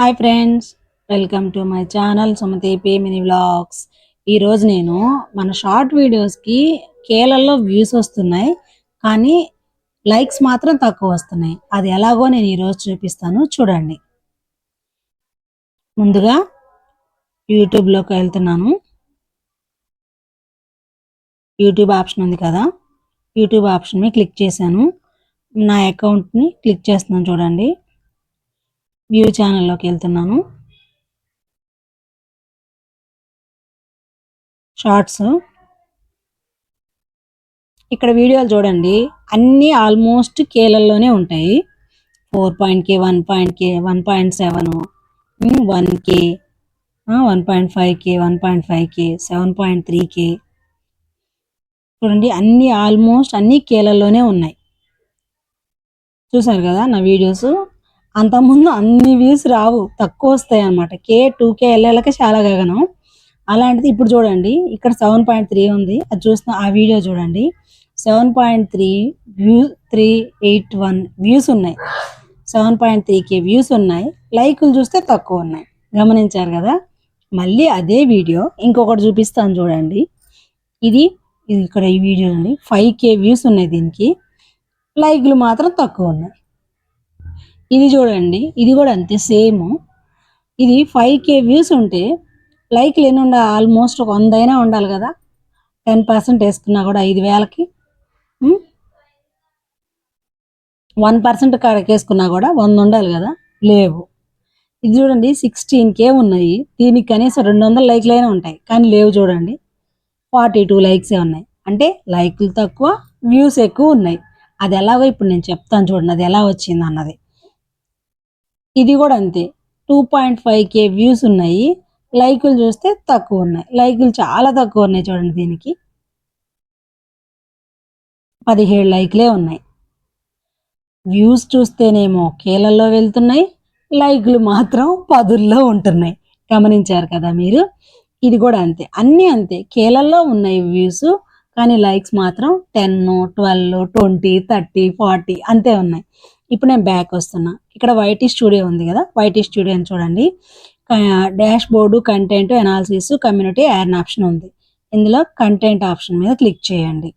Hi friends welcome to my channel Sumathi pay mini vlogs. ఈరోజు నేను మన short వీడియోస్కి కేలల్లో వ్యూస్ వస్తున్నాయి కానీ లైక్స్ మాత్రం తక్కువ వస్తున్నాయి. అది ఎలాగో నేను ఈరోజు చూపిస్తాను చూడండి. ముందుగా యూట్యూబ్లోకి వెళ్తున్నాను. యూట్యూబ్ ఆప్షన్ ఉంది కదా. యూట్యూబ్ ఆప్షన్ మీద క్లిక్ చేశాను. నా అకౌంట్ని క్లిక్ చేస్తున్నాను చూడండి. వ్యూ ఛానల్లోకి వెళ్తున్నాను. షార్ట్స్. ఇక్కడ వీడియోలు చూడండి. అన్నీ ఆల్మోస్ట్ కేలల్లోనే ఉంటాయి. Four point K one point K one point seven one K one point five K one point five K seven point three K. చూడండి అన్ని ఆల్మోస్ట్ అన్ని కేలల్లోనే ఉన్నాయి. చూసారు కదా నా వీడియోస్? అంతకుముందు అన్ని వ్యూస్ రావు తక్కువ వస్తాయి అనమాట కే టూ కే వెళ్ళాలకే చాలా గగనం. అలాంటిది ఇప్పుడు చూడండి ఇక్కడ సెవెన్ పాయింట్ త్రీ ఉంది. అది చూస్తున్న ఆ వీడియో చూడండి. Seven point three view three eight one views ఉన్నాయి. Seven point three K views ఉన్నాయి. లైకులు చూస్తే తక్కువ ఉన్నాయి. గమనించారు కదా? మళ్ళీ అదే వీడియో ఇంకొకటి చూపిస్తాను చూడండి. ఇది ఇది ఇక్కడ ఈ వీడియో అండి. ఫైవ్ కే వ్యూస్ ఉన్నాయి దీనికి. లైక్లు మాత్రం తక్కువ ఉన్నాయి. ఇది చూడండి ఇది కూడా అంతే సేమ్. ఇది ఫైవ్ కే వ్యూస్ ఉంటే లైక్లు ఎన్ని ఉండాలి ఆల్మోస్ట్ ఒక వంద అయినా ఉండాలి కదా. టెన్ పర్సెంట్ వేసుకున్నా కూడా ఐదు వేలకి. వన్ పర్సెంట్ కాడకి వేసుకున్నా కూడా వంద ఉండాలి కదా. లేవు. ఇది చూడండి సిక్స్టీన్ కే ఉన్నాయి. దీనికి కనీసం రెండు వందల లైక్లు అయినా ఉంటాయి. కానీ లేవు చూడండి. ఫార్టీ టూ లైక్సే ఉన్నాయి. అంటే లైక్లు తక్కువ వ్యూస్ ఎక్కువ ఉన్నాయి. అది ఎలాగో ఇప్పుడు నేను చెప్తాను చూడండి అది ఎలా వచ్చింది అన్నది. ఇది కూడా అంతే. Two point five K views ఉన్నాయి. లైకులు చూస్తే తక్కువ ఉన్నాయి. లైకులు చాలా తక్కువ ఉన్నాయి చూడండి దీనికి. పదిహేడు లైక్లే ఉన్నాయి. వ్యూస్ చూస్తేనేమో కేలల్లో వెళ్తున్నాయి. లైకులు మాత్రం పదుల్లో ఉంటున్నాయి. గమనించారు కదా మీరు? ఇది కూడా అంతే. అన్నీ అంతే. కేలల్లో ఉన్నాయి వ్యూస్ కానీ లైక్స్ మాత్రం ten twelve twenty thirty forty అంతే ఉన్నాయి. ఇప్పుడు నేను బ్యాక్ వస్తున్నా. ఇక్కడ వైటీ స్టూడియో ఉంది కదా? వైటీ స్టూడియో అని చూడండి. Dashboard content analysis community ad option ఉంది. ఇందులో కంటెంట్ ఆప్షన్ మీద క్లిక్ చేయండి.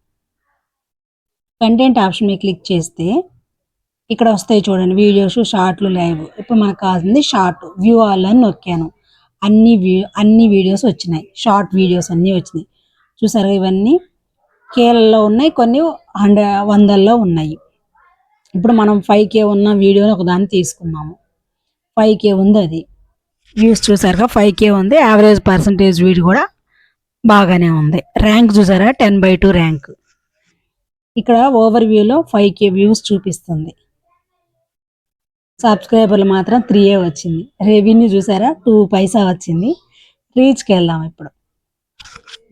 కంటెంట్ ఆప్షన్ మీద క్లిక్ చేస్తే ఇక్కడ వస్తాయి చూడండి. వీడియోస్ షార్ట్లు లైవ్ ఇప్పుడు మనకు కావాల్సింది షార్ట్ వ్యూ ఆల్ అని నొక్కాను. అన్ని వ్యూ అన్ని వీడియోస్ వచ్చినాయి. షార్ట్ వీడియోస్ అన్నీ వచ్చినాయి. చూసారు ఇవన్నీ? కేలలో ఉన్నాయి. కొన్ని హండ్రెడ్ వందల్లో ఉన్నాయి. ఇప్పుడు మనం ఫైవ్ కే ఉన్న వీడియోని ఒకదాన్ని తీసుకున్నాము ఫైవ్ కే ఉంది అది. వ్యూస్ చూసారుగా ఫైవ్ కే ఉంది. యావరేజ్ పర్సంటేజ్ వీడియో కూడా బాగానే ఉంది. ర్యాంక్ చూసారా? టెన్ బై టూ ర్యాంక్ ఇక్కడ ఓవర్ వ్యూలో ఫైవ్ కే వ్యూస్ చూపిస్తుంది. సబ్స్క్రైబర్లు మాత్రం త్రీ ఏ వచ్చింది. రెవెన్యూ చూసారా? టూ పైసా వచ్చింది. రీచ్కి వెళ్దాం ఇప్పుడు.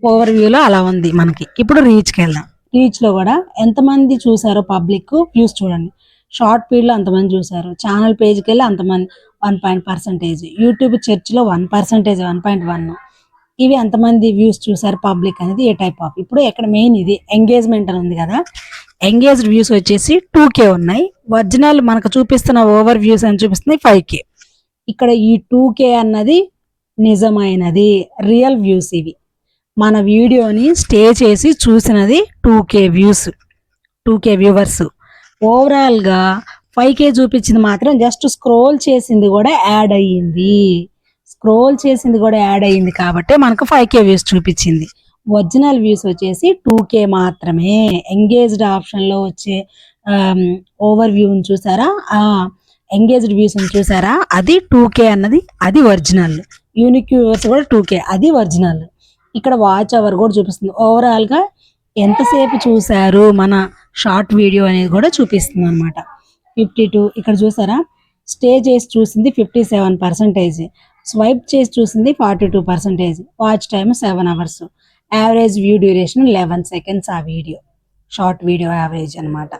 ఓవర్ వ్యూలో అలా ఉంది మనకి. ఇప్పుడు రీచ్కి వెళ్దాం. రీచ్లో కూడా ఎంతమంది చూసారో పబ్లిక్ వ్యూస్ చూడండి. షార్ట్ పీరియడ్లో అంతమంది చూసారు. ఛానల్ పేజ్కి వెళ్ళి అంతమంది వన్ పాయింట్ పర్సంటేజ్ యూట్యూబ్ చర్చ్లో one percentage one point one ఇవి ఎంతమంది వ్యూస్ చూసారు పబ్లిక్ అనేది ఏ టైప్ ఆఫ్ ఇప్పుడు ఎక్కడ మెయిన్ ఇది ఎంగేజ్మెంట్ అని ఉంది కదా. ఎంగేజ్డ్ వ్యూస్ వచ్చేసి టూ కే ఉన్నాయి. ఒరిజినల్ మనకు చూపిస్తున్న ఓవర్ వ్యూస్ అని చూపిస్తుంది? ఫైవ్ కే ఇక్కడ ఈ టూ కే అన్నది నిజమైనది. రియల్ వ్యూస్ ఇవి. మన వీడియోని స్టే చేసి చూసినది two K views two K viewers. ఓవరాల్గా ఫైవ్ కే చూపించింది మాత్రం జస్ట్ స్క్రోల్ చేసింది కూడా యాడ్ అయ్యింది. స్క్రోల్ చేసింది కూడా యాడ్ అయ్యింది కాబట్టి మనకు ఫైవ్ కే వ్యూస్ చూపించింది. ఒరిజినల్ వ్యూస్ వచ్చేసి టూ కే మాత్రమే ఎంగేజ్డ్ ఆప్షన్లో వచ్చే ఓవర్ వ్యూని చూసారా? ఎంగేజ్డ్ వ్యూస్ని చూసారా? అది టూ కే అన్నది అది ఒరిజినల్. యూనిక్ వ్యూవర్స్ కూడా టూ కే అది ఒరిజినల్. ఇక్కడ వాచ్ అవర్ కూడా చూపిస్తుంది. ఓవరాల్గా ఎంతసేపు చూశారు మన షార్ట్ వీడియో అనేది కూడా చూపిస్తుంది అనమాట ఫిఫ్టీ టూ ఇక్కడ చూసారా? స్టే చేసి చూసింది ఫిఫ్టీ సెవెన్ పర్సెంటేజ్ స్వైప్ చేసి చూసింది forty two percentage watch time seven hours average view duration eleven seconds ఆ వీడియో షార్ట్ వీడియో యావరేజ్ అనమాట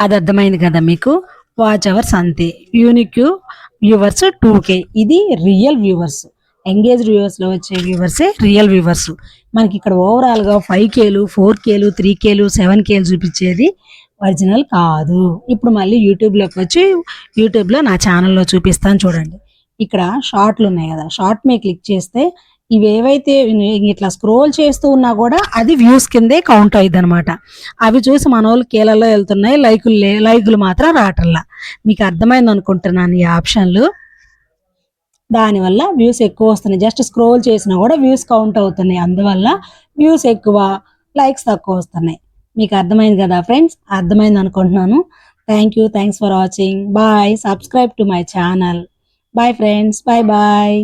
అది అర్థమైంది కదా మీకు? వాచ్ అవర్స్ అంతే. యూనిక్ వ్యూవర్స్ టూ కే ఇది రియల్ వ్యూవర్స్ ఎంగేజ్ వ్యూవర్స్లో వచ్చే వ్యూవర్సే రియల్ వ్యూవర్స్. మనకి ఇక్కడ ఓవరాల్గా ఫైవ్ కేలు ఫోర్ కేలు త్రీ కేలు సెవెన్ కేలు చూపించేది ఒరిజినల్ కాదు. ఇప్పుడు మళ్ళీ యూట్యూబ్లోకి వచ్చి యూట్యూబ్లో నా ఛానల్లో చూపిస్తాను చూడండి. ఇక్కడ షార్ట్లు ఉన్నాయి కదా షార్ట్ మీద క్లిక్ చేస్తే ఇవి ఏవైతే ఇట్లా స్క్రోల్ చేస్తూ ఉన్నా కూడా అది వ్యూస్ కిందే కౌంట్ అయ్యింది అనమాట అవి చూసి మన వాళ్ళు కీలలో వెళ్తున్నాయి లైకులు లే లైకులు మాత్రం రావటంలా. మీకు అర్థమైంది అనుకుంటున్నాను ఈ ఆప్షన్లు దానివల్ల వ్యూస్ ఎక్కువ వస్తున్నాయి. జస్ట్ స్క్రోల్ చేసినా కూడా వ్యూస్ కౌంట్ అవుతున్నాయి. అందువల్ల వ్యూస్ ఎక్కువ లైక్స్ తక్కువ వస్తున్నాయి. మీకు అర్థమైంది కదా ఫ్రెండ్స్ అర్థమైంది అనుకుంటున్నాను. Thank you thanks for watching bye subscribe to my channel bye friends bye bye